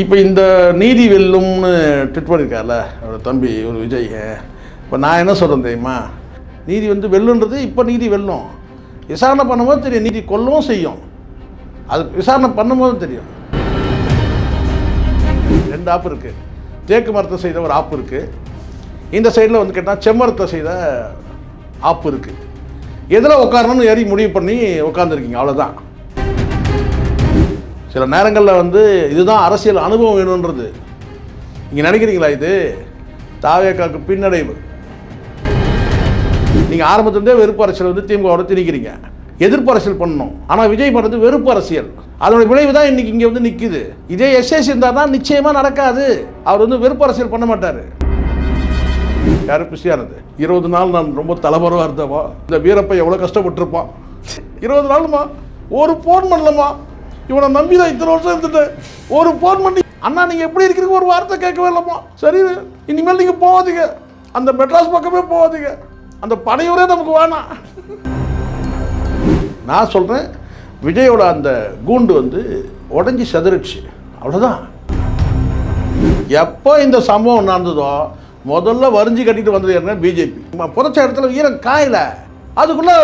இப்போ இந்த நீதி வெல்லும்னு ட்விட் பண்ணியிருக்கார்ல அவரோட தம்பி ஒரு விஜய் இப்போ நான் என்ன சொல்கிறேன் தெரியுமா? நீதி வந்து வெல்லுன்றது இப்போ நீதி வெல்லும். விசாரணை பண்ணும்போது தெரியும் நீதி கொல்லவும் செய்யும். அது விசாரணை பண்ணும்போது தெரியும். ரெண்டு ஆப்பு இருக்குது தேக்கு மரத்தை செய்த ஒரு ஆப்பு இருக்குது இந்த சைடில் வந்து கேட்டால் செம்மரத்தை செய்த ஆப்பு இருக்குது எதில் உட்காரணும்னு ஏறி முடிவு பண்ணி உட்காந்துருக்கீங்க அவ்வளோதான் சில நேரங்களில் வந்து இதுதான் அரசியல் அனுபவம் வேணுன்றது நீங்கள் நினைக்கிறீங்களா இது? தாவேக்காக்கு பின்னடைவு. நீங்கள் ஆரம்பத்துலேருந்தே வெறுப்பு அரசியல் வந்து திமுகவோட திணிக்கிறீங்க. எதிர்ப்பு அரசியல் பண்ணணும். ஆனால் விஜய் பண்ணுறது வெறுப்பு அரசியல். அதோட விளைவு தான் இன்னைக்கு இங்கே வந்து நிற்குது இதே எஸ்எஸ் இருந்தால் தான் நிச்சயமாக நடக்காது. அவர் வந்து வெறுப்பு அரசியல் பண்ண மாட்டார். யாரும் பிஸியானது இருபது நாள் நான் ரொம்ப தலைவரவாக இருந்தவா இந்த வீரப்பை எவ்வளோ கஷ்டப்பட்டிருப்பான். இருபது நாளுமா ஒரு ஃபோன் பண்ணலமா இவனை நம்பி தான் இத்தனை வருஷம் இருந்துட்டேன் ஒரு ஃபோன் பண்ணி அண்ணா நீங்கள் எப்படி இருக்கிறீங்க? ஒரு வார்த்தை கேட்கவே இல்லைப்பா சரி இனிமேல் நீங்கள் போகாதீங்க. அந்த மெட்ராஸ் பக்கமே போகாதீங்க. அந்த படையூரே நமக்கு வேணாம். நான் சொல்கிறேன் விஜயோட அந்த கூண்டு வந்து உடஞ்சி செதறிடுச்சு. அவ்வளோதான் எப்போ இந்த சம்பவம் நடந்ததோ முதல்ல வரிஞ்சு கட்டிட்டு வந்தது என்ன பிஜேபி புதைச்ச இடத்துல ஈரம் காயல. அதுக்குள்ளே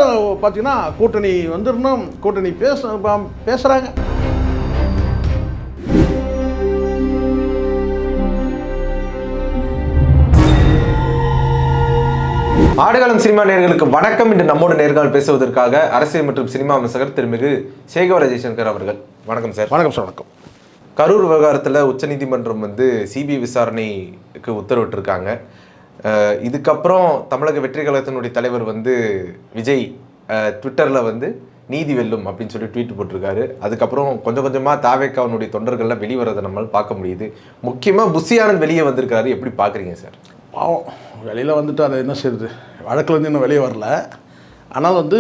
பார்த்தீங்கன்னா கூட்டணி வந்துடணும். கூட்டணி பேச பேசுகிறாங்க ஆடுகளம் சினிமா நேயர்களுக்கு வணக்கம். இன்று நம்மோடு நேர்காணல் பேசுவதற்காக அரசியல் மற்றும் சினிமா விமர்சகர் திருமிகு சேகவர ஜெய்சங்கர் அவர்கள். வணக்கம் சார். வணக்கம் சார். வணக்கம். கரூர் விவகாரத்தில் உச்சநீதிமன்றம் வந்து சிபிஐ விசாரணைக்கு உத்தரவிட்டிருக்காங்க. இதுக்கப்புறம் தமிழக வெற்றி கழகத்தினுடைய தலைவர் வந்து விஜய் ட்விட்டரில் வந்து நீதி வெல்லும் அப்படின்னு சொல்லி ட்வீட் போட்டிருக்காரு. அதுக்கப்புறம் கொஞ்சம் கொஞ்சமாக தாவேக்காவனுடைய தொண்டர்கள்லாம் வெளிவரதை நம்மளால் பார்க்க முடியுது. முக்கியமாக புஷியானந்த் வெளியே வந்திருக்காரு. எப்படி பார்க்குறீங்க சார்? பாவம் வெளியில் வந்துட்டு அதை என்ன செய்யுது வழக்குலேருந்து இன்னும் வெளியே வரல. ஆனால் வந்து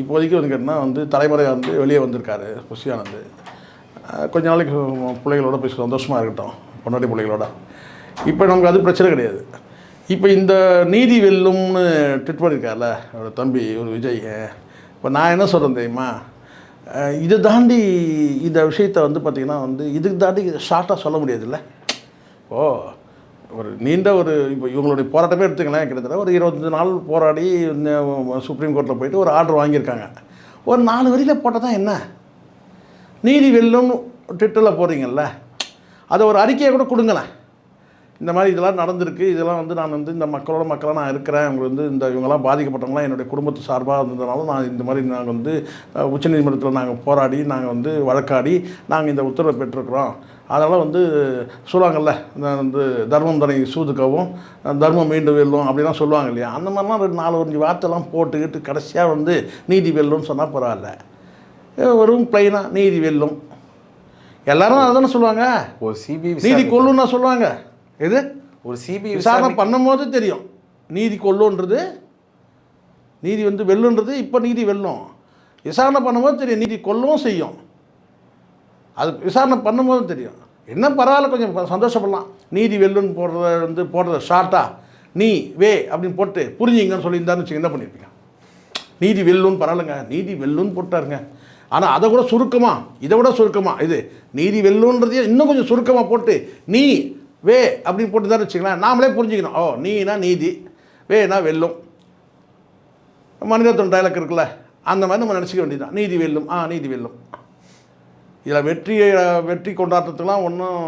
இப்போதைக்கு வந்து கேட்டால் வந்து தலைமுறையாக வந்து வெளியே வந்திருக்காரு புஷியானந்து கொஞ்ச நாளைக்கு பிள்ளைகளோட போய் சந்தோஷமாக இருக்கட்டும் பொன்னாடி பிள்ளைகளோட. இப்போ நமக்கு அது பிரச்சனை கிடையாது. இப்போ இந்த நீதி வெல்லும்னு ட்விட் பண்ணியிருக்கார்ல ஒரு தம்பி ஒரு விஜய். இப்போ நான் என்ன சொல்கிறேன் தெரியுமா? இதை தாண்டி இந்த விஷயத்தை வந்து பார்த்திங்கன்னா வந்து இதுக்கு தாண்டி ஷார்ட்டாக சொல்ல முடியாதுல்ல. ஓ ஒரு நீண்ட ஒரு இப்போ இவங்களுடைய போராட்டமே எடுத்துக்கலாம் கிட்டத்தட்ட ஒரு இருபத்தஞ்சு நாள் போராடி இந்த சுப்ரீம் கோர்ட்டில் போயிட்டு ஒரு ஆர்டர் வாங்கியிருக்காங்க. ஒரு நாலு வரியில் போட்டால் தான் என்ன? நீதி வெல்லும்னு ட்விட்டரில் போகிறீங்கள்ல அதை ஒரு அறிக்கையை கூட கொடுங்களேன். இந்த மாதிரி இதெல்லாம் நடந்திருக்கு இதெல்லாம் வந்து நான் வந்து இந்த மக்களோட மக்களாக நான் இருக்கிறேன் அவங்க வந்து இந்த இவங்கெல்லாம் பாதிக்கப்பட்டவங்களாம் என்னுடைய குடும்பத்து சார்பாக இருந்ததுனால நான் இந்த மாதிரி நாங்கள் வந்து உச்சநீதிமன்றத்தில் நாங்கள் போராடி நாங்கள் வந்து வழக்காடி நாங்கள் இந்த உத்தரவை பெற்றிருக்கிறோம். அதனால் வந்து சொல்லுவாங்கல்ல வந்து தர்மம் தனை சூதுக்கவும் தர்மம் மீண்டு வெல்லும் அப்படிலாம் சொல்லுவாங்க இல்லையா? அந்த மாதிரிலாம் ரெண்டு நாலு அஞ்சு வார்த்தைலாம் போட்டுக்கிட்டு கடைசியாக வந்து நீதி வெல்லும்னு சொன்னால் பரவாயில்ல. வெறும் பிளைனாக நீதி வெல்லும். எல்லாரும் அதானே சொல்லுவாங்க? ஒரு சிபிஐ நீதி கொல்லுன்னா சொல்லுவாங்க. எது? ஒரு சிபிஐ விசாரணை பண்ணும்போது தெரியும். நீதி கொல்லுன்றது நீதி வந்து வெல்லுன்றது இப்போ நீதி வெல்லும். விசாரணை பண்ணும்போது தெரியும். நீதி கொல்லவும் செய்யும். அது விசாரணை பண்ணும்போது தெரியும். என்ன பரவாயில்ல கொஞ்சம் சந்தோஷப்படலாம். நீதி வெல்லுன்னு போடுறத வந்து போடுறத ஷார்ட்டாக நீ வே அப்படின்னு போட்டு புரிஞ்சுங்கன்னு சொல்லியிருந்தாருன்னு வச்சு என்ன பண்ணியிருப்பீங்க நீதி வெல்லுன்னு பரவாயில்லைங்க. நீதி வெல்லுன்னு போட்டாருங்க. ஆனால் அதை கூட சுருக்கமாக இதை விட சுருக்கமாக இது நீதி வெல்லுன்றதையே இன்னும் கொஞ்சம் சுருக்கமாக போட்டு நீ வே அப்படின்னு போட்டு தான் வச்சுக்கலாம் நாமளே புரிஞ்சுக்கணும். ஓ நீனா நீதி வேனா வெல்லும். மனிதத்தன் டைலாக் இருக்குல்ல அந்த மாதிரி நம்ம நினச்சிக்க வேண்டியதுதான். நீதி வெல்லும். ஆ நீதி வெல்லும். இதில் வெற்றியை வெற்றி கொண்டாட்டத்துக்குலாம் ஒன்றும்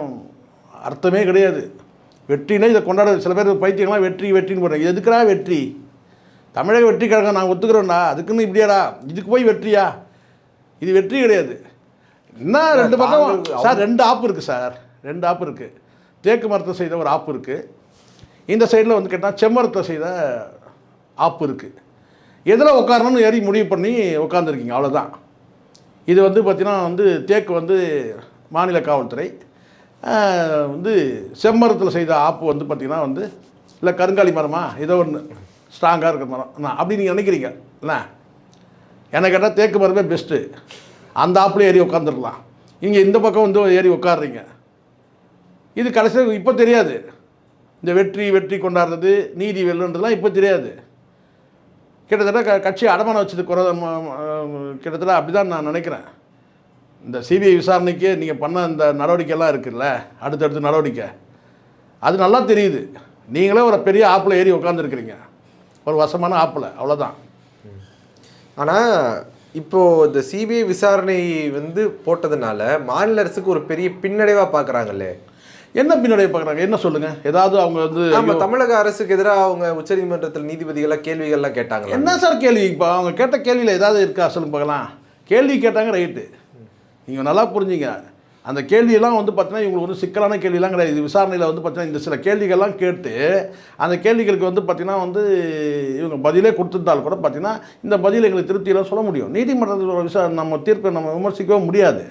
அர்த்தமே கிடையாது. வெற்றினா இதை கொண்டாட சில பேர் பைத்தியங்களாம் வெற்றி வெற்றின்னு போடுறாங்க. இது எதுக்குடா வெற்றி? தமிழக வெற்றி கழகம் நாங்கள் ஒத்துக்கிறோம்டா. அதுக்குன்னு இப்படியாடா. இதுக்கு போய் வெற்றியா? இது வெற்றி கிடையாது. என்ன ரெண்டு பக்கம்? சார் ரெண்டு ஆப்பு இருக்குது சார். ரெண்டு ஆப்பு இருக்குது தேக்கு மரத்தை செய்த ஒரு ஆப்பு இருக்குது இந்த சைடில் வந்து கேட்டால் செம்மரத்தை செய்த ஆப்பு இருக்குது எதில் உட்காரணும்னு ஏறி முடிவு பண்ணி உட்காந்துருக்கீங்க அவ்வளோதான் இது வந்து பார்த்திங்கன்னா வந்து தேக்கு வந்து மாநில காவல்துறை வந்து செம்மரத்தில் செய்த ஆப்பு வந்து பார்த்திங்கன்னா வந்து இல்லை கருங்காலி மரமா? ஏதோ ஒன்று ஸ்ட்ராங்காக இருக்கிற மரம். என்ன அப்படி நீங்கள் நினைக்கிறீங்க. என்ன எனக்கு கேட்டால் தேக்கு மரமே பெஸ்ட்டு அந்த ஆப்பில் ஏறி உட்காந்துடலாம் இங்கே இந்த பக்கம் வந்து ஏறி உட்காடுறீங்க இது கடைசியாக இப்போ தெரியாது. இந்த வெற்றி வெற்றி கொண்டாடுறது நீதி வெல்லுன்றதுலாம் இப்போ தெரியாது. கிட்டத்தட்ட க கட்சியை அடமானம் வச்சது குறை கிட்டத்தட்ட அப்படி தான் நான் நினைக்கிறேன். இந்த சிபிஐ விசாரணைக்கு நீங்கள் பண்ண இந்த நடவடிக்கைலாம் இருக்குல்ல அடுத்தடுத்து நடவடிக்கை. அது நல்லா தெரியுது. நீங்களே ஒரு பெரிய ஆப்பில் ஏறி உட்காந்துருக்கிறீங்க ஒரு வசமான ஆப்பில் அவ்வளோதான் ஆனால் இப்போது இந்த சிபிஐ விசாரணை வந்து போட்டதுனால மாநில அரசுக்கு ஒரு பெரிய பின்னடைவாக பார்க்குறாங்களே என்ன பின்னாடி பார்க்குறாங்க? என்ன சொல்லுங்கள் ஏதாவது அவங்க வந்து ஆமா தமிழக அரசுக்கு எதிராக அவங்க உச்சநீதிமன்றத்தில் நீதிபதிகளா கேள்விகள்லாம் கேட்டாங்களா என்ன சார் கேள்வி? இப்போ அவங்க கேட்ட கேள்வியில் ஏதாவது இருக்கா? சொல்லுங்க பார்க்கலாம். கேள்வி கேட்டாங்க ரைட்டு. நீங்கள் நல்லா புரிஞ்சுங்க. அந்த கேள்வியெல்லாம் வந்து பார்த்தீங்கன்னா இவங்களுக்கு ஒரு சிக்கலான கேள்வியெல்லாம் கிடையாது. விசாரணையில் வந்து பார்த்தீங்கன்னா இந்த சில கேள்விகள்லாம் கேட்டு அந்த கேள்விகளுக்கு வந்து பார்த்தீங்கன்னா வந்து இவங்க பதிலே கொடுத்துருந்தால் கூட பார்த்தீங்கன்னா இந்த பதில் எங்களுக்கு திருப்தியெல்லாம் சொல்ல முடியும். நீதிமன்றத்தில் விசா நம்ம தீர்ப்பை நம்ம விமர்சிக்கவே முடியாது.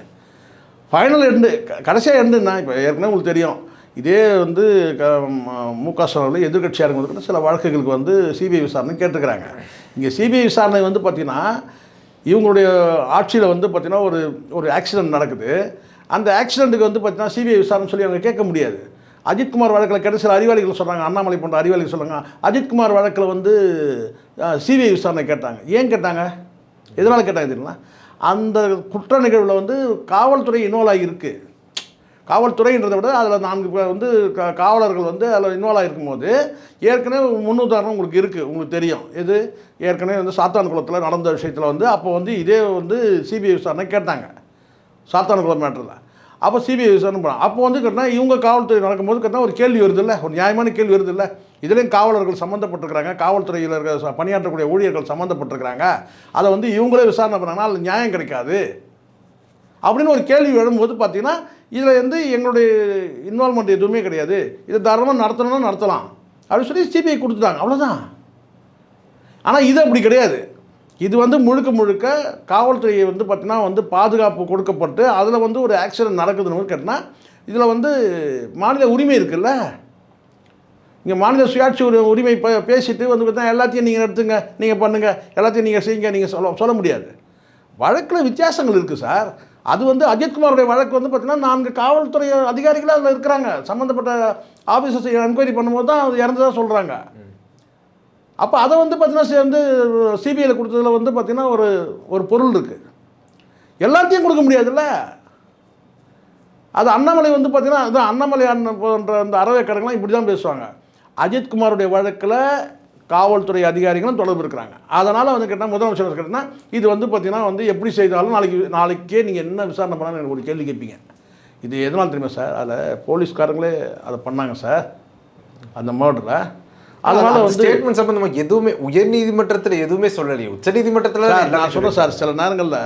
ஃபைனல் எண்டு கடைசியாக எண்டுன்னா இப்போ ஏற்கனவே உங்களுக்கு தெரியும். இதே வந்து க மு க ஸ்டாலின் எதிர்கட்சியாக இருக்கும்போது சில வழக்குகளுக்கு வந்து சிபிஐ விசாரணை கேட்டிருக்கிறாங்க. இங்கே சிபிஐ விசாரணை வந்து பார்த்திங்கன்னா இவங்களுடைய ஆட்சியில் வந்து பார்த்திங்கன்னா ஒரு ஒரு ஆக்சிடென்ட் நடக்குது. அந்த ஆக்சிடெண்ட்டுக்கு வந்து பார்த்திங்கன்னா சிபிஐ விசாரணை சொல்லி அவங்க கேட்க முடியாது. அஜித்குமார் வழக்கில் கேட்ட சில அறிவாளிகள் சொல்கிறாங்க அண்ணாமலை போன்ற அறிவாளிகள் சொல்கிறாங்க அஜித்குமார் வழக்கில் வந்து சிபிஐ விசாரணை கேட்டாங்க. ஏன் கேட்டாங்க? எதனால் கேட்டாங்க தெரியுங்களா? அந்த குற்ற நிகழ்வில் வந்து காவல்துறை இன்வால்வ் ஆகியிருக்கு. காவல்துறைன்றதை விட அதில் நான்கு பேர் வந்து க காவலர்கள் வந்து அதில் இன்வால்வ் ஆகிருக்கும் போது ஏற்கனவே முன்னுதாரணம் உங்களுக்கு இருக்குது உங்களுக்கு தெரியும். இது ஏற்கனவே வந்து சாத்தான் குளத்தில் நடந்த விஷயத்தில் வந்து அப்போ வந்து இதே வந்து சிபிஐ விசாரணை கேட்டாங்க. சாத்தான் குளம் மேட்டரில். அப்போ சிபிஐ விசாரணை பண்ணலாம் அப்போ வந்து கேட்டால் இவங்க காவல்துறை நடக்கும்போது கேட்டால் ஒரு கேள்வி வருது இல்லை ஒரு நியாயமான கேள்வி வருது இல்லை இதுலேயும் காவலர்கள் சம்மந்தப்பட்டிருக்கிறாங்க காவல்துறையில் இருக்கிற பணியாற்றக்கூடிய ஊழியர்கள் சம்மந்தப்பட்டிருக்கிறாங்க அதை வந்து இவங்களே விசாரணை பண்ணாங்கன்னா அதில் நியாயம் கிடைக்காது. அப்படின்னு ஒரு கேள்வி எழும்போது பார்த்தீங்கன்னா இதில் வந்து எங்களுடைய இன்வால்மெண்ட் எதுவுமே கிடையாது. இதை தாராளமாக நடத்தணும்னா நடத்தலாம். அப்படின்னு சொல்லி சிபிஐ கொடுத்துட்டாங்க. அவ்வளோதான் ஆனால் இது அப்படி கிடையாது. இது வந்து முழுக்க முழுக்க காவல்துறையை வந்து பார்த்தீங்கன்னா வந்து பாதுகாப்பு கொடுக்கப்பட்டு அதில் வந்து ஒரு ஆக்சிடென்ட் நடக்குதுன்னு கேட்டால் இதில் வந்து மாநில உரிமை இருக்குல்ல? இங்கே மாநில சுயாட்சி உரி உரிமை ப பேசிட்டு வந்து பார்த்தா எல்லாத்தையும் நீங்கள் எடுத்துங்க நீங்கள் பண்ணுங்கள் எல்லாத்தையும் நீங்கள் செய்யுங்க நீங்கள் சொல்ல சொல்ல முடியாது. வழக்கில் வித்தியாசங்கள் இருக்குது சார். அது வந்து அஜித்குமாருடைய வழக்கு வந்து பார்த்திங்கன்னா நான்கு காவல்துறை அதிகாரிகள் அதில் இருக்கிறாங்க. சம்மந்தப்பட்ட ஆஃபீஸர்ஸ் என்கொயரி பண்ணும்போது தான் அது இறந்ததாக சொல்கிறாங்க அப்போ அதை வந்து பார்த்தீங்கன்னா சேர்ந்து சிபிஐயில் கொடுத்ததுல வந்து பார்த்தீங்கன்னா ஒரு ஒரு பொருள் இருக்குது எல்லாத்தையும் கொடுக்க முடியாதுல்ல? அது அண்ணாமலை வந்து பார்த்தீங்கன்னா அது அண்ணாமலை அண்ணன் போன்ற அந்த அறவைக்காரங்களாம் இப்படி தான் பேசுவாங்க. அஜித்குமாருடைய வழக்கில் காவல்துறை அதிகாரிகளும் தொடர்பு இருக்கிறாங்க. அதனால் வந்து கேட்டால் முதலமைச்சர் கேட்டால் இது வந்து பார்த்திங்கன்னா வந்து எப்படி செய்தாலும் நாளைக்கு நாளைக்கே நீங்கள் என்ன விசாரணை பண்ணாலும் எனக்கு ஒரு கேள்வி கேட்பீங்க. இது எதனால் தெரியுமா சார்? அதில் போலீஸ்காரங்களே அதை பண்ணாங்க சார். அந்த மர்டரில் அதனால் வந்து ஸ்டேட்மெண்ட் சம்பந்தமா எதுவுமே உயர் நீதிமன்றத்துல எதுவுமே சொல்லலையே. உச்ச நீதிமன்றத்துல நான் சொல்கிறேன் சார் சில நேரங்களில்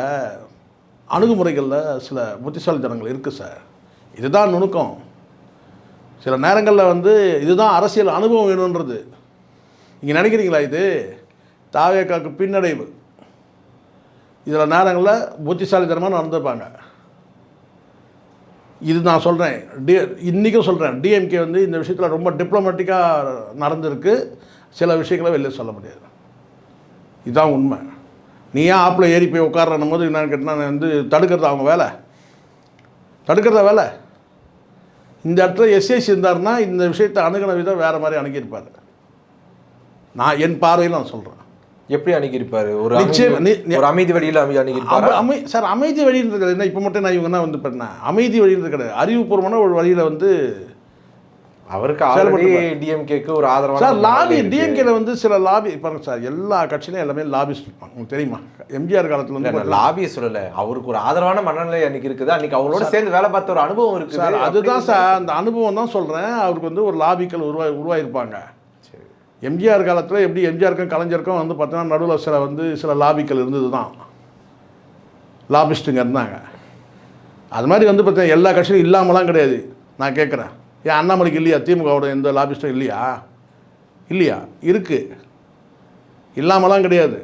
அணுகுமுறைகளில் சில புத்திசாலித்தனங்கள் இருக்குது சார். இதுதான் நுணுக்கம். சில நேரங்களில் வந்து இதுதான் அரசியல் அனுபவம் வேணுன்றது நீங்கள் நினைக்கிறீங்களா இது? தாவேக்காக்கு பின்னடைவு. இதில் நேரங்களில் புத்திசாலித்தனமாக நடந்துப்பாங்க இது நான் சொல்கிறேன் டி இன்றைக்கும் சொல்கிறேன் டிஎம்கே வந்து இந்த விஷயத்தில் ரொம்ப டிப்ளமேட்டிக்காக நடந்திருக்கு. சில விஷயங்களை வெளியே சொல்ல முடியாது. இதுதான் உண்மை. நீ ஏன் ஆப்பில் ஏறி போய் உட்காரணும் போது என்னன்னு கேட்டால் வந்து தடுக்கிறது அவங்க வேலை? தடுக்கிறதா வேலை? இந்த இடத்துல எஸ்ஏசி இருந்தாருன்னா இந்த விஷயத்தை அணுகின விதம் வேறு மாதிரி அணுகியிருப்பார். நான் என் பார்வையில் நான் சொல்கிறேன் எப்படி அணுகியிருப்பாரு ஒரு நிச்சயம், அமைதி- நி- ஒரு அமைதி வழியில அணுகியிருப்பாரு அமை சார் அமைதி வழின்றது என்ன? இப்போ மட்டும் நான் இவங்கன்னா வந்து பண்ணேன் அமைதி வழின்றது கிடையாது. அறிவுபூர்வமான ஒரு வழியில் வந்து அவருக்கு ஆல்ரெடி டிஎம்கேக்கு ஒரு ஆதரவான சார் லாபி இருக்கு. டிஎம்கேல வந்து சில லாபி பாருங்க சார் எல்லா கட்சியிலும் எல்லாமே லாபிஸ்ட் இருப்பாங்க. உங்களுக்கு தெரியுமா? எம்ஜிஆர் காலத்தில் வந்து லாபியை சொல்லல. அவருக்கு ஒரு ஆதரவான மனநிலை அன்னைக்கு இருக்குது. அன்னைக்கு அவங்களோட சேர்ந்து வேலை பார்த்த ஒரு அனுபவம் இருக்குது. சார் அதுதான் சார் அந்த அனுபவம் தான் சொல்கிறேன் அவருக்கு வந்து ஒரு லாபிக்கள் உருவாய் உருவாயிருப்பாங்க. எம்ஜிஆர் காலத்தில் எப்படி எம்ஜிஆருக்கும் கலைஞருக்கும் வந்து பார்த்தீங்கன்னா நடுவில் சில வந்து சில லாபிக்கள் இருந்தது தான். லாபிஸ்ட்டுங்க இருந்தாங்க. அது மாதிரி வந்து பார்த்தீங்கன்னா எல்லா கட்சியும் இல்லாமலாம் கிடையாது. நான் கேட்குறேன். ஏன் அண்ணாமலைக்கு இல்லையா? திமுகவோட எந்த லாபிஸ்ட்டும் இல்லையா? இல்லையா? இருக்குது இல்லாமலாம் கிடையாது.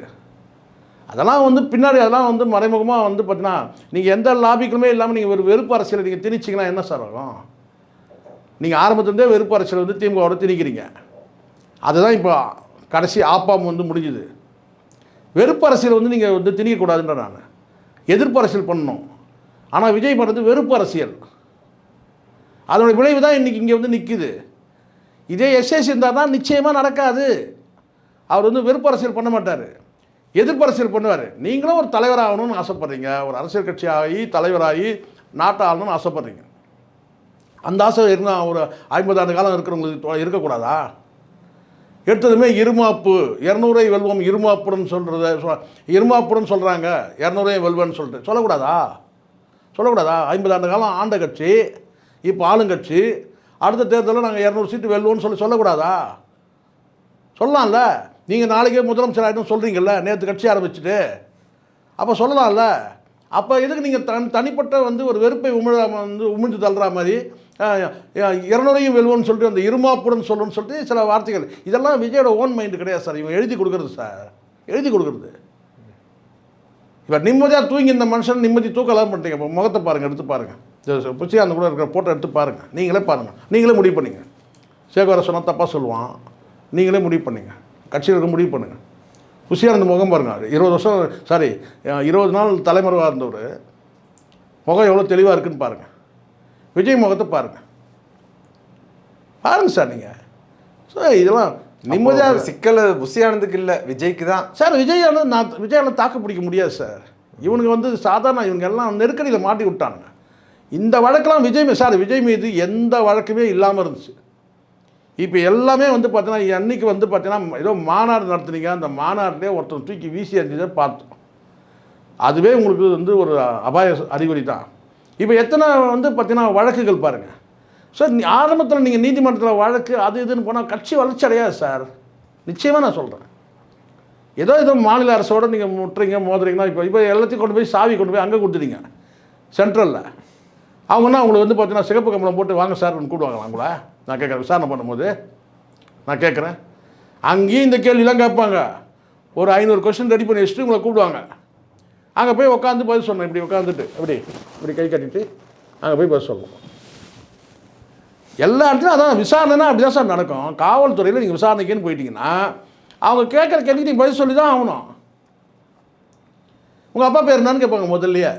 அதெல்லாம் வந்து பின்னாடி அதெல்லாம் வந்து மறைமுகமாக வந்து பார்த்தீங்கன்னா நீங்கள் எந்த லாபிக்குமே இல்லாமல் நீங்கள் ஒரு வெறுப்பு அரசியலை நீங்கள் திணிச்சிங்கன்னா என்ன சார் ஆகும் நீங்கள் ஆரம்பத்துலேருந்தே வெறுப்பு அரசியல் வந்து திமுகவோட திணிக்கிறீங்க. அதுதான் இப்போ கடைசி ஆப்பாம் வந்து முடிஞ்சுது. வெறுப்பு அரசியல் வந்து நீங்கள் வந்து திணிக்கக்கூடாதுன்ற நான். எதிர்ப்பு அரசியல் பண்ணணும். ஆனால் விஜய் பண்ணுறது வெறுப்பு அரசியல். அதனுடைய விளைவு தான் இன்றைக்கி இங்கே வந்து நிற்கிது இதே எஸ்எஸ் இருந்தால் தான் நிச்சயமாக நடக்காது. அவர் வந்து வெறுப்பு அரசியல் பண்ண மாட்டார். எதிர்ப்பு பண்ணுவார். நீங்களும் ஒரு தலைவராகணும்னு ஆசைப்பட்றீங்க. ஒரு அரசியல் கட்சியாகி தலைவராகி நாட்டை ஆளணும்னு ஆசைப்பட்றீங்க. அந்த ஆசை இருந்தால் ஒரு ஐம்பது ஆண்டு காலம் இருக்கிறவங்களுக்கு இருக்கக்கூடாதா? எடுத்ததுமே இருமாப்பு. இரநூறை வெல்வம் இருமாப்புடன் சொல்கிறத சொ- இருமாப்புடன் சொல்கிறாங்க இரநூறையும் வெல்வன்னு சொல்லிட்டு. சொல்லக்கூடாதா? சொல்லக்கூடாதா? ஐம்பது ஆண்டு காலம் ஆண்ட கட்சி இப்போ ஆளுங்கட்சி அடுத்த தேர்தலில் நாங்கள் இரநூறு சீட்டு வெல்வோம்னு சொல்லி சொல்லக்கூடாதா? சொல்லலாம்ல. நீங்கள் நாளைக்கே முதலமைச்சர் ஆகிடும் சொல்கிறீங்கல்ல நேற்று கட்சி ஆரம்பிச்சுட்டு. அப்போ சொல்லலாம்ல. அப்போ எதுக்கு நீங்கள் தன் தனிப்பட்ட வந்து ஒரு வெறுப்பை உமிழ வந்து உமிழ்ந்து தள்ளுற மாதிரி இரநூறையும் வெல்வோம்னு சொல்லிட்டு அந்த இருமாப்புடன் சொல்லணும்னு சொல்லிட்டு சில வார்த்தைகள். இதெல்லாம் விஜயோட ஓன் மைண்டு கிடையாது சார். இவங்க எழுதி கொடுக்குறது சார். எழுதி கொடுக்குறது. இப்போ நிம்மதியாக தூங்கி இந்த மனுஷன் நிம்மதி தூக்கலாம் பண்ணிட்டீங்க. இப்போ முகத்தை பாருங்கள் எடுத்து பாருங்கள் புச்சி அந்த கூட இருக்கிற ஃபோட்டோ எடுத்து பாருங்கள் நீங்களே பாருங்கள் நீங்களே முடிவு பண்ணுங்க. சேகர சொன்னால் தப்பாக சொல்லுவான். நீங்களே முடிவு பண்ணுங்க. கட்சியில் இருக்க முடிவு பண்ணுங்கள் புஷியானந்த முகம் பாருங்கள் இருபது வருஷம் சாரி இருபது நாள் தலைமறைவாக இருந்தவர். முகம் எவ்வளோ தெளிவாக இருக்குன்னு பாருங்கள் விஜய் முகத்தை பாருங்கள் பாருங்கள் சார் நீங்கள் சார் இதெல்லாம் நிம்மதியாக சிக்கல் புஷியானந்துக்கு இல்ல விஜய்க்கு தான்? சார் விஜயால நான் விஜயால தாக்கு பிடிக்க முடியாது சார். இவனுக்கு வந்து சாதாரண இவங்க எல்லாம் நெருக்கடியில் மாட்டி விட்டாங்க இந்த வழக்கெல்லாம் விஜய் சார் விஜய் மீது எந்த வழக்குமே இல்லாமல் இருந்துச்சு. இப்போ எல்லாமே வந்து பார்த்தீங்கன்னா அன்னைக்கு வந்து பார்த்தீங்கன்னா ஏதோ மாநாடு நடத்துனீங்க அந்த மாநாட்டிலே ஒருத்தன் தூக்கி வீசி அடிச்சதை பார்த்தோம். அதுவே உங்களுக்கு வந்து ஒரு அபாய அறிகுறி தான். இப்போ எத்தனை வந்து பார்த்தீங்கன்னா வழக்குகள் பாருங்கள் சார் ஆரம்பத்தில் நீங்கள் நீதிமன்றத்தில் வழக்கு அது இதுன்னு போனால் கட்சி வளர்ச்சி அடையாது சார். நிச்சயமாக நான் சொல்கிறேன் ஏதோ ஏதோ மாநில அரசோட நீங்கள் முட்டுறீங்க மோதுறீங்கன்னா இப்போ இப்போ எல்லாத்தையும் கொண்டு போய் சாவி கொண்டு போய் அங்கே கொடுத்துறீங்க சென்ட்ரலில். அவங்கன்னா அவங்களை வந்து பார்த்தீங்கன்னா சிகப்பு கம்பளம் போட்டு வாங்க சார் கூப்பிடுவாங்களா உங்களை நான் கேட்குறேன் விசாரணை பண்ணும்போது. நான் கேட்குறேன். அங்கேயும் இந்த கேள்விலாம் கேட்பாங்க. ஒரு ஐநூறு கொஸ்டின் ரெடி பண்ணி வச்சுட்டு உங்களை கூப்பிடுவாங்க. அங்கே போய் உட்காந்து பதில் சொன்னேன். இப்படி உட்காந்துட்டு இப்படி இப்படி கை கட்டிட்டு அங்கே போய் பதில் சொல்லணும் எல்லா இடத்துலையும் அதான் விசாரணைனா அப்படி தான் சார் நடக்கும். காவல்துறையில் நீங்கள் விசாரணைக்குன்னு போயிட்டீங்கன்னா அவங்க கேட்குற கேள்விக்கு நீங்கள் பதில் சொல்லி தான் ஆகணும். உங்கள் அப்பா பேர் என்னன்னு கேட்பாங்க முதல்லையே.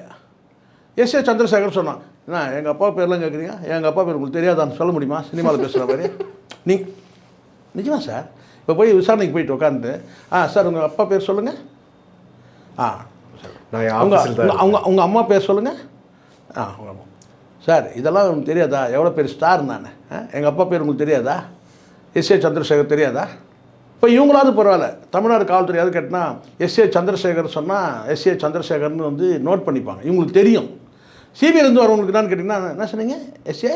எஸ் ஏ சந்திரசேகர் சொன்னான். என்ன எங்கள் அப்பா பேர்லாம் கேட்குறீங்க? எங்கள் அப்பா பேர் உங்களுக்கு தெரியாதான்னு சொல்ல முடியுமா? சினிமாவில் பேசுகிற மாதிரி. நீ நிஜமா சார்? இப்போ போய் விசாரணைக்கு போயிட்டு உட்காந்து ஆ சார் உங்கள் அப்பா பேர் சொல்லுங்கள் ஆ நான் அவங்க ஆஃபீஸில் அவங்க அவங்க அம்மா பேர் சொல்லுங்கள் ஆ சார் இதெல்லாம் உங்களுக்கு தெரியாதா? எவ்வளோ பேர் ஸ்டார் நான்? எங்கள் அப்பா பேர் உங்களுக்கு தெரியாதா? எஸ் ஏ சந்திரசேகர் தெரியாதா? இப்போ இவங்களாவது பரவாயில்ல. தமிழ்நாடு காவல்துறையாவது கேட்டினா எஸ் ஏ சந்திரசேகர் சொன்னால் எஸ் ஏ சந்திரசேகர்னு வந்து நோட் பண்ணிப்பாங்க. இவங்களுக்கு தெரியும். சிபிஐலேருந்து வரவங்களுக்கு என்னன்னு கேட்டிங்கன்னா என்ன சொன்னீங்க? எஸ் ஏ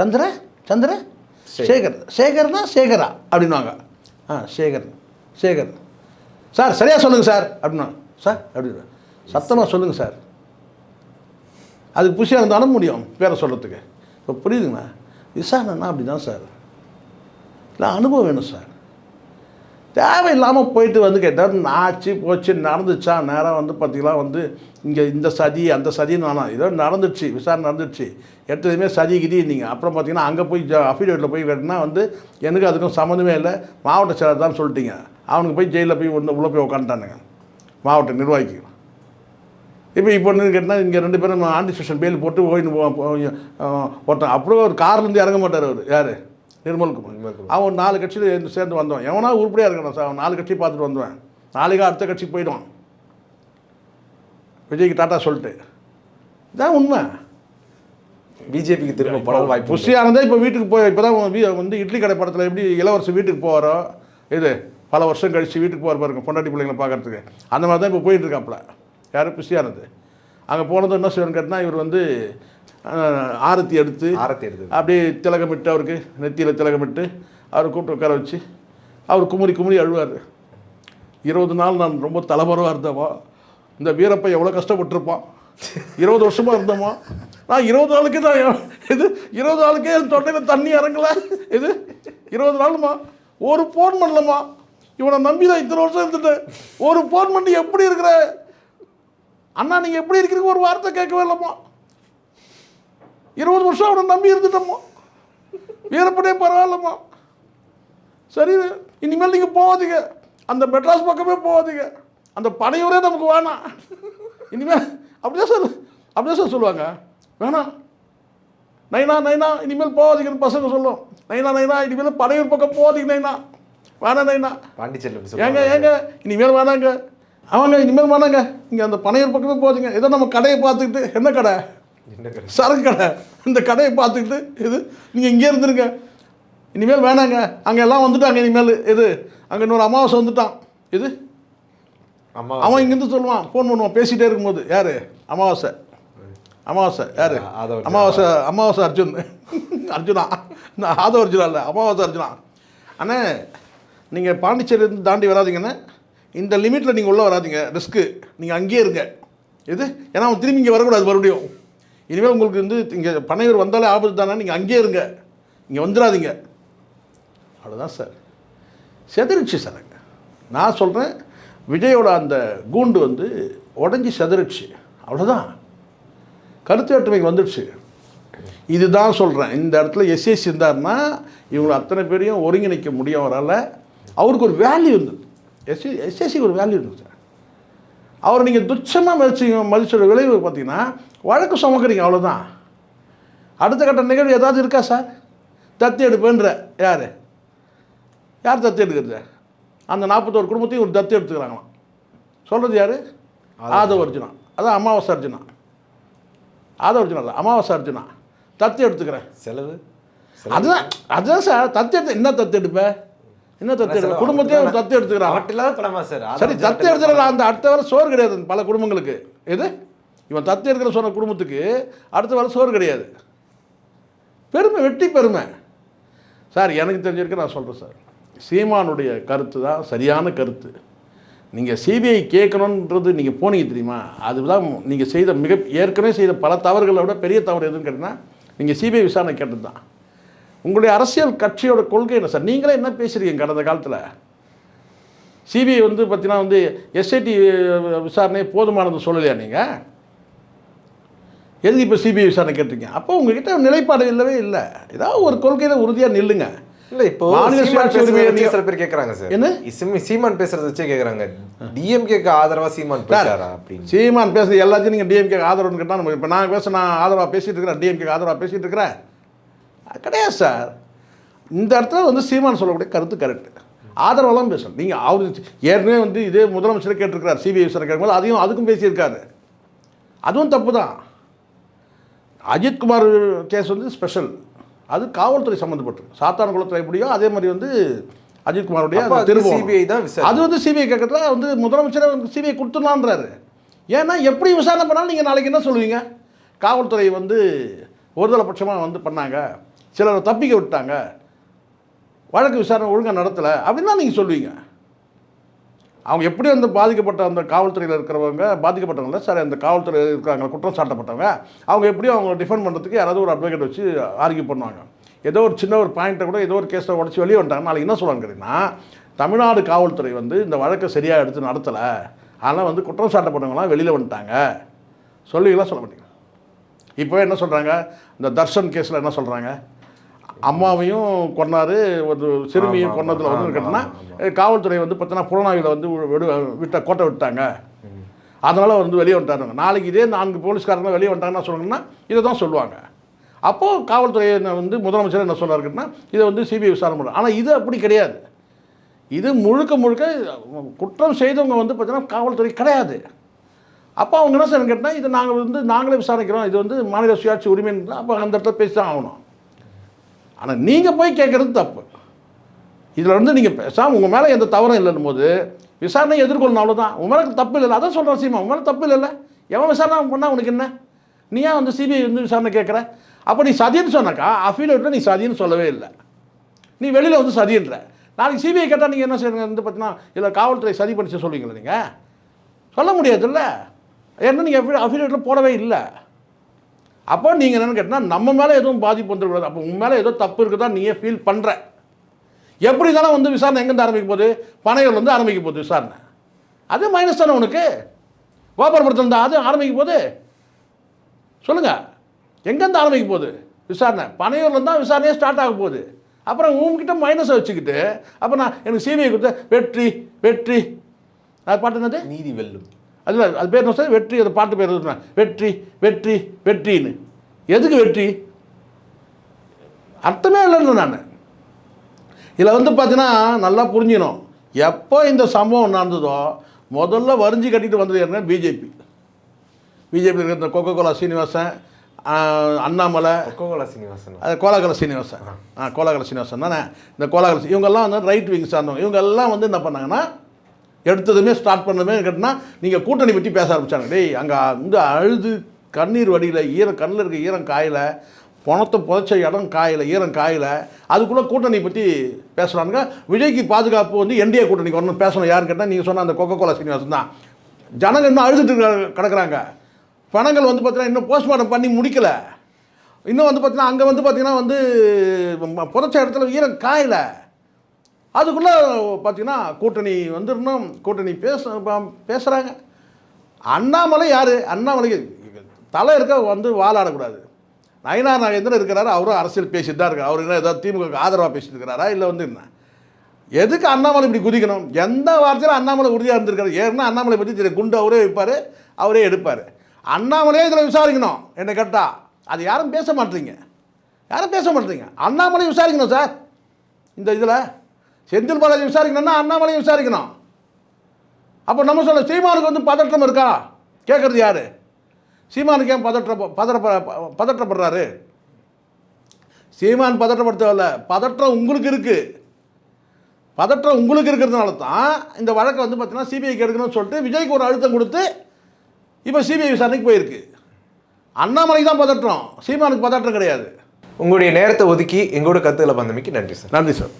சந்திர சந்திர சேகர். சேகர்னா சேகரா அப்படின்வாங்க ஆ சேகர் சேகர். சார் சரியாக சொல்லுங்கள் சார் அப்படின்னா சார் அப்படின்னு சத்தமாக சொல்லுங்கள் சார். அதுக்கு புஷியாக இருந்தாலும் முடியும் பேரை சொல்கிறதுக்கு இப்போ புரியுதுங்களா? விசாரணைனா அப்படி தான் சார். இல்லை அனுபவம் வேணும் சார். தேவையில்லாமல் போயிட்டு வந்து கேட்டால் நாச்சு போச்சு நடந்துச்சா? நேராக வந்து பார்த்தீங்களா வந்து இங்கே இந்த சதி அந்த சதின்னு வேணாம் ஏதோ நடந்துச்சு விசாரணை நடந்துச்சு. எடுத்ததுமே சதி கிதி நீங்கள் அப்புறம் பார்த்தீங்கன்னா அங்கே போய் அஃபிடேவிட்டில் போய் கேட்டினா வந்து எனக்கு அதுக்கும் சம்மந்தமே இல்லை. மாவட்ட செயலர் தான் சொல்லிட்டீங்க. அவனுக்கு போய் ஜெயிலில் போய் ஒன்று உள்ளே போய் உட்காந்துட்டானுங்க மாவட்ட நிர்வாகிக்கு. இப்போ இப்போ என்ன கேட்டால் இங்கே ரெண்டு பேரும் ஆண்டி ஸ்டேஷன் பெயில் போட்டு போயின்னு அஹ் ஒருத்தன் அப்படியே ஒரு கார்லேருந்து இறங்க மாட்டார் அவர். யார்? நிர்மல்குமார் நிர்மல்குமார். அவன் ஒரு நாலு கட்சியில் சேர்ந்து வந்தவன். எவனா உருப்படியாக இருக்கணும் சார்? அவன் நாலு கட்சி பார்த்துட்டு வந்துடுவேன் நாளைக்கு அடுத்த கட்சிக்கு போயிடுவான். விஜய்க்கு டாட்டா சொல்லிட்டு. இதான் உண்மை. பிஜேபிக்கு திரும்ப படம் வாய்ப்பு. புஷி ஆனந்தே இப்போ வீட்டுக்கு போய் இப்போ தான் வந்து இட்லி கடை படத்தில் எப்படி இளவரசி வீட்டுக்கு போகிறோ இது பல வருஷம் கழித்து வீட்டுக்கு போகிற பாருங்க பொண்டாட்டி பிள்ளைங்களை பார்க்கறதுக்கு. அந்த மாதிரி தான் இப்போ போயிட்டு இருக்காப்புல. யார் புஷி ஆனந்த் அங்கே போனது என்ன செய்யணும்னு கேட்டால் இவர் வந்து ஆரத்தி எடுத்து ஆரத்தி எடுத்தது. அப்படியே திலகமிட்டு அவருக்கு நெத்தியில் திலகமிட்டு அவர் கூப்பிட்டு உட்கார வச்சு அவர் குமுறி குமுறி அழுவார். இருபது நாள் நான் ரொம்ப தலைமறைவாக இருந்தவா இந்த வீரப்பை எவ்வளோ கஷ்டப்பட்டிருப்பான். இருபது வருஷமாக இருந்தோமா நான் இருபது நாளுக்கு தான் இது இருபது நாளுக்கே என் தொண்டையில் தண்ணி இறங்கல. இது இருபது நாளுமா ஒரு ஃபோன் பண்ணலம்மா. இவனை நம்பி தான் இத்தனை வருஷம் இருந்துட்டேன். ஒரு ஃபோன் பண்ணி எப்படி இருக்கிற? அண்ணா நீங்கள் எப்படி இருக்கிறீங்க? ஒரு வார்த்தை கேட்கவே இல்லைம்மா. இருபது வருஷம் அவனை நம்பி இருந்துட்டோம்மா. வீரப்படே பரவாயில்லம்மா. சரி இனிமேல் நீங்கள் போகாதீங்க. அந்த மெட்ராஸ் பக்கமே போகாதீங்க. அந்த பனையூரே நமக்கு வேணாம். இனிமேல் அப்படியே சார் அப்படியே சார் சொல்லுவாங்க. வேணாம். நைனா நைனா இனிமேல் போகாதீங்கன்னு பசங்க சொல்லும். நைனா நைனா இனிமேல் பனையூர் பக்கம் போகாதீங்க நைனா. வேணாம் நைனா. பாண்டிச்சேரியில் ஏங்க ஏங்க இனிமேல் வேணாங்க. அவங்க இனிமேல் வேணாங்க. இங்கே அந்த பனையூர் பக்கமே போதுங்க ஏதோ நம்ம கடையை பார்த்துக்கிட்டு என்ன கடை? சரக்கு கடை. இந்த கடையை பார்த்துக்கிட்டு இது நீங்கள் இங்கே இருந்துருங்க. இனிமேல் வேணாங்க. அங்கே எல்லாம் வந்துட்டாங்க இனிமேல். இது அங்கே இன்னொரு அமாவாசை வந்துட்டான். இது? அவன் இங்கேருந்து சொல்லுவான் ஃபோன் பண்ணுவான் பேசிகிட்டே இருக்கும்போது. யார்? அமாவாசை. அமாவாசை. யார். அமாவாசை அமாவாசை அர்ஜுன். அர்ஜுனா. நான் ஆதவ அர்ஜுனா இல்லை அமாவாசை அர்ஜுனா. அண்ணே நீங்கள் பாண்டிச்சேரி இருந்து தாண்டி வராதீங்கண்ணே. இந்த லிமிட்டில் நீங்கள் உள்ளே வராதீங்க. ரிஸ்க்கு நீங்கள் அங்கேயே இருங்க. இது ஏன்னா அவன் திரும்பி இங்கே வரக்கூடாது மறுபடியும். இனிமேல் உங்களுக்கு வந்து இங்கே பனையூர் வந்தாலே ஆபத்து தானே? நீங்கள் அங்கேயே இருங்க. இங்கே வந்துடாதீங்க. அவ்வளோதான் சார் செதறிச்சு சார் நான் சொல்கிறேன் விஜயோட அந்த கூண்டு வந்து உடஞ்சி செதறிச்சு அவ்வளோதான் கருத்து வேற்றுமைக்கு வந்துடுச்சு. இதுதான் சொல்கிறேன் இந்த இடத்துல எஸ்எஸ் இருந்தார்னா இவங்க அத்தனை பேரையும் ஒருங்கிணைக்க முடியும் அவரால். அவருக்கு ஒரு வேல்யூ இருந்தது. எஸ்சி எஸ்எஸ்சிக்கு ஒரு வேல்யூ இருந்தது சார். அவர் நீங்கள் துச்சமாக மதிச்சு மதிச்சோட விளைவு பார்த்தீங்கன்னா வழக்கு சுமக்கிறீங்க அவ்வளோதான் அடுத்த கட்ட நிகழ்வு ஏதாவது இருக்கா சார்? தத்து எடுப்பேன்ற யார்? யார் தத்து எடுக்கிறது? அந்த நாற்பத்தோரு குடும்பத்தையும் ஒரு தத்து எடுத்துக்கிறாங்களாம். சொல்கிறது யார்? ஆதவ அர்ஜுனா. அதான் அமாவாசை அர்ஜுனா. ஆதவ அர்ஜுனா இல்லை அமாவாசை அர்ஜுனா. தத்து எடுத்துக்கிறேன். செலவு? அதுதான் அதுதான் சார் தத்து எடுத்து என்ன தத்து எடுப்ப? என்ன தத்து எடுப்ப குடும்பத்தையும் ஒரு தத்து பணமா சார்? தத்து எடுத்துகிற அந்த அடுத்த வர சோறு கிடையாது பல குடும்பங்களுக்கு. எது? இவன் தத்து எடுக்கிற சொன்ன குடும்பத்துக்கு அடுத்த வர சோறு கிடையாது. பெருமை வெட்டி பெருமை. சார் எனக்கு தெரிஞ்சிருக்க நான் சொல்கிறேன் சார். சீமானுடைய கருத்து தான் சரியான கருத்து. நீங்கள் சிபிஐ கேட்கணுன்றது நீங்கள் போனீங்க தெரியுமா? அதுதான் நீங்கள் செய்த மிக ஏற்கனவே செய்த பல தவறுகளை விட பெரிய தவறு எதுன்னு கேட்டிங்கன்னா நீங்கள் சிபிஐ விசாரணை கேட்டது தான் உங்களுடைய அரசியல் கட்சியோட கொள்கை என்ன சார்? நீங்களே என்ன பேசுகிறீங்க கடந்த காலத்தில்? சிபிஐ வந்து பார்த்தீங்கன்னா வந்து எஸ்ஐடி விசாரணை போதுமானது சொல்லலையா நீங்கள் எதுக்கு இப்போ சிபிஐ விசாரணை கேட்டிருக்கீங்க? அப்போ உங்ககிட்ட நிலைப்பாடு இல்லவே இல்லை. ஏதாவது ஒரு கொள்கையில் உறுதியாக நில்லுங்க. இல்ல இப்போ நீங்க- சில பேர் கேக்குறாங்க சார். என்ன? சீமான் பேசுறத வச்சே கேக்குறாங்க. டிஎம்கேக்கு ஆதரவா சீமான் பேசாரா அப்படின்னு. சீமான் பேசுறது எல்லாத்தையும் நீங்கள் டிஎம்கே ஆதரவுன்னு நம்ம இப்போ நான் பேச நான் ஆதரவாக பேசிகிட்டு இருக்கிறேன். டிஎம்கே ஆதரவாக பேசிகிட்டு இருக்கிறேன். கிடையாது சார். இந்த இடத்துல வந்து சீமான் சொல்லக்கூடிய கருத்து கரெக்ட் ஆதரவெல்லாம் பேசணும். நீங்கள் அவர் ஏற்கனவே வந்து இதே முதலமைச்சரை கேட்டிருக்கிறார் சிபிஐ விசாரணை கேட்கும்போது அதையும் அதுக்கும் பேசியிருக்காரு. அதுவும் தப்பு தான். அஜித்குமார் கேஸ் வந்து ஸ்பெஷல் அது காவல்துறை சம்மந்தப்பட்டது சாத்தான குளத்தில் எப்படியோ அதே மாதிரி வந்து அஜித்குமாருடைய திரும்பவும் CBI தான். அது வந்து சிபிஐ கேட்கறதுல வந்து முதலமைச்சரை சிபிஐ கொடுத்துடலான்றாரு ஏன்னா எப்படி விசாரணை பண்ணாலும் நீங்கள் நாளைக்கு என்ன சொல்லுவீங்க? காவல்துறை வந்து ஒருதலை பட்சமாக வந்து பண்ணாங்க. சிலரை தப்பிக்க விட்டாங்க. வழக்கு விசாரணை ஒழுங்காக நடத்தலை. அப்படின்னு தான் நீங்கள் சொல்லுவீங்க. அவங்க எப்படி வந்து பாதிக்கப்பட்ட அந்த காவல்துறையில் இருக்கிறவங்க பாதிக்கப்பட்டவங்கள? சார் அந்த காவல்துறையில் இருக்கிறாங்க குற்றம் சாட்டப்பட்டவங்க. அவங்க எப்படியும் அவங்க டிஃபெண்ட் பண்ணுறதுக்கு யாராவது ஒரு அட்வொகேட் வச்சு ஆர்கியூ பண்ணுவாங்க. ஏதோ ஒரு சின்ன ஒரு பாயிண்ட்டை கூட ஏதோ ஒரு கேஸை உடச்சி வெளியே வந்துட்டாங்க. நாளைக்கு என்ன சொல்லுவாங்க கேட்டிங்கன்னா தமிழ்நாடு காவல்துறை வந்து இந்த வழக்கை சரியாக எடுத்து நடத்தலை. அதனால் வந்து குற்றம் சாட்டப்பட்டவங்களாம் வெளியில் வந்துட்டாங்க. சொல்லுவீங்களா சொல்ல மாட்டீங்க. இப்போ என்ன சொல்கிறாங்க இந்த தர்ஷன் கேஸில் என்ன சொல்கிறாங்க அம்மாவையும் கொன்னாரு ஒரு சிறுமியும் கொன்னதில் வந்து ஆமா, கேட்டோம்னா ஆமா, காவல்துறை வந்து பார்த்தீங்கன்னா புலனாய்வில் வந்து விடு விட்ட கோட்டை விட்டாங்க. அதனால் வந்து வெளியே வந்துட்டாங்க நாளைக்கு இதே நான்கு போலீஸ்காரங்க வெளியே வந்துட்டாங்கன்னா சொன்னாங்கன்னா இதை தான் சொல்லுவாங்க. அப்போது காவல்துறை வந்து முதலமைச்சர் என்ன சொல்கிறாருன்னா இதை வந்து சிபிஐ விசாரணை பண்ணுறோம் ஆனால் இது அப்படி கிடையாது. இது முழுக்க முழுக்க குற்றம் செய்தவங்க வந்து பார்த்தீங்கன்னா காவல்துறை கிடையாது. அப்போ அவங்க என்ன சார் கேட்டால் இது நாங்கள் வந்து நாங்களே விசாரிக்கிறோம். இது வந்து மாநில சுயாட்சி உரிமை அப்போ அந்த இடத்துல பேசி தான் ஆகணும். ஆனால் நீங்கள் போய் கேட்குறது தப்பு. இதில் வந்து நீங்கள் பேசாமல் உங்கள் மேலே எந்த தவறும் இல்லைன்னும் போது விசாரணை எதிர்கொள்ளணும் அவ்வளோதான் உங்கள் மேலே தப்பு இல்லை அதான் சொல்கிறேன் சீமா. உங்கள் மேலே தப்பு இல்லைல்ல. எவன் விசாரணை பண்ணால் உனக்கு என்ன? நீ ஏன் வந்து சிபிஐ வந்து விசாரணை கேட்குற? அப்போ நீ சதின்னு சொன்னாக்கா அஃபிலேட்டில் நீ சதின்னு சொல்லவே இல்லை. நீ வெளியில் வந்து சதின்ற. நாளைக்கு சிபிஐ கேட்டால் நீங்கள் என்ன செய்யுங்க வந்து பார்த்தீங்கன்னா இதில் காவல்துறை சதி பண்ணிச்சு சொல்லுவீங்களா நீங்கள் சொல்ல முடியாதுல்ல. ஏன்னா நீங்கள் அஃபிலேட்டில் போடவே இல்லை. அப்போ நீங்கள் என்னென்னு கேட்டால் நம்ம மேலே எதுவும் பாதிப்பு வந்துடக்கூடாது. அப்போ உன் மேலே ஏதோ தப்பு இருக்குதா நீயே ஃபீல் பண்ணுற எப்படி தானே வந்து விசாரணை எங்கேருந்து ஆரம்பிக்க போகுது? பனையூர்லேருந்து ஆரம்பிக்க போகுது விசாரணை. அது மைனஸ் தானே உனக்கு? கோபுரப்படுத்தல் இருந்தால் அது ஆரம்பிக்க போகுது. சொல்லுங்கள் எங்கேருந்து ஆரம்பிக்க போகுது? விசாரணை. பனையூர்லேருந்து தான் விசாரணையே ஸ்டார்ட் ஆக போகுது. அப்புறம் உங்ககிட்ட மைனஸை வச்சுக்கிட்டு அப்போ நான் எனக்கு சிபிஐ கொடுத்த வெற்றி வெற்றி. அது பாட்டு என்னது? நீதி வெல்லும். அதில் அது பேர் என்ன சார்? வெற்றி அது பாட்டு பேர்? வெற்றி வெற்றி வெற்றின்னு. எதுக்கு வெற்றி? அர்த்தமே இல்லைன்னு நான். இதில் வந்து பார்த்தீங்கன்னா நல்லா புரிஞ்சிக்கணும். எப்போ இந்த சம்பவம் நடந்ததோ முதல்ல வரிஞ்சு கட்டிட்டு வந்தது யாருன்னா பிஜேபி. பிஜேபி இருக்கிற இந்த Coca Cola Srinivasan Annamalai. Coca Cola Srinivasan. அது கோலாகல சீனிவாசன். ஆ. கோலாகல சீனிவாசன் தானே. இந்த கோலாகல இவங்கெல்லாம் வந்து ரைட் விங் சார்ந்தவங்க. இவங்க எல்லாம் வந்து என்ன பண்ணாங்கன்னா எடுத்ததுமே ஸ்டார்ட் பண்ணதுமே கேட்டினா நீங்கள் கூட்டணி பற்றி பேச ஆரம்பித்தாங்க டேய் அங்கே வந்து அழுது கண்ணீர் வடியில் ஈரம் கண்ணில் இருக்க ஈரம் காயலை பணத்தை புதைச்ச இடம் காயலை ஈரம் காயல அதுக்குள்ளே கூட்டணி பற்றி பேசுகிறானுங்க விஜய்க்கு பாதுகாப்பு வந்து என்டிஏ கூட்டணிக்கு ஒன்று பேசணும். யாருன்னு கேட்டால் நீங்கள் சொன்ன அந்த கொக்கோ கோலா சீனிவாசன் தான். ஜனங்கள் இன்னும் அழுதுட்டு கிடக்குறாங்க. பணங்கள் வந்து பார்த்தீங்கன்னா இன்னும் போஸ்ட்மார்ட்டம் பண்ணி முடிக்கல. இன்னும் வந்து பார்த்தீங்கன்னா அங்கே வந்து பார்த்தீங்கன்னா வந்து புதைச்ச இடத்துல ஈரம் காயல. அதுக்குள்ளே பார்த்தீங்கன்னா கூட்டணி வந்துடணும் கூட்டணி பேச பேசுகிறாங்க அண்ணாமலை யார்? அண்ணாமலைக்கு தலை இருக்க வந்து வாழாடக்கூடாது நயனார் நாகேந்திரன் இருக்கிறாரு அவரும் அரசியல் பேசிட்டு தான் இருக்கார். அவர் என்ன ஏதாவது திமுக ஆதரவாக பேசிட்டு இருக்கிறாரா இல்லை வந்து என்ன? எதுக்கு அண்ணாமலை இப்படி குதிக்கணும்? எந்த வார்த்தையிலும் அண்ணாமலை உறுதியாக இருந்திருக்காரு? ஏன்னா அண்ணாமலை பற்றி தெரியும். குண்டு அவரே வைப்பார் அவரே எடுப்பார். அண்ணாமலையே இதில் விசாரிக்கணும் என்னை கேட்டால் அது யாரும் பேச மாட்டீங்க. யாரும் பேச மாட்டீங்க. அண்ணாமலை விசாரிக்கணும் சார். இந்த இதில். செந்தில் பாலாஜி விசாரிக்கணும்னா அண்ணாமலையும் விசாரிக்கணும். அப்போ நம்ம சொல்ல சீமானுக்கு வந்து பதற்றம் இருக்கா? கேட்குறது யாரு? சீமானுக்கு ஏன் பதற்ற பதற பதற்றப்படுறாரு? சீமான் பதற்றப்பட தேவையில்ல பதற்றம் உங்களுக்கு இருக்குது பதற்றம் உங்களுக்கு இருக்கிறதுனால தான் இந்த வழக்கை வந்து பார்த்தீங்கன்னா சிபிஐக்கு எடுக்கணும்னு சொல்லிட்டு விஜய்க்கு ஒரு அழுத்தம் கொடுத்து இப்போ சிபிஐ விசாரணைக்கு போயிருக்கு. அண்ணாமலைக்கு தான் பதற்றம். சீமானுக்கு பதற்றம் கிடையாது. உங்களுடைய நேரத்தை ஒதுக்கி எங்களோட கருத்துக்களை பந்தமைக்கு நன்றி சார். நன்றி சார்.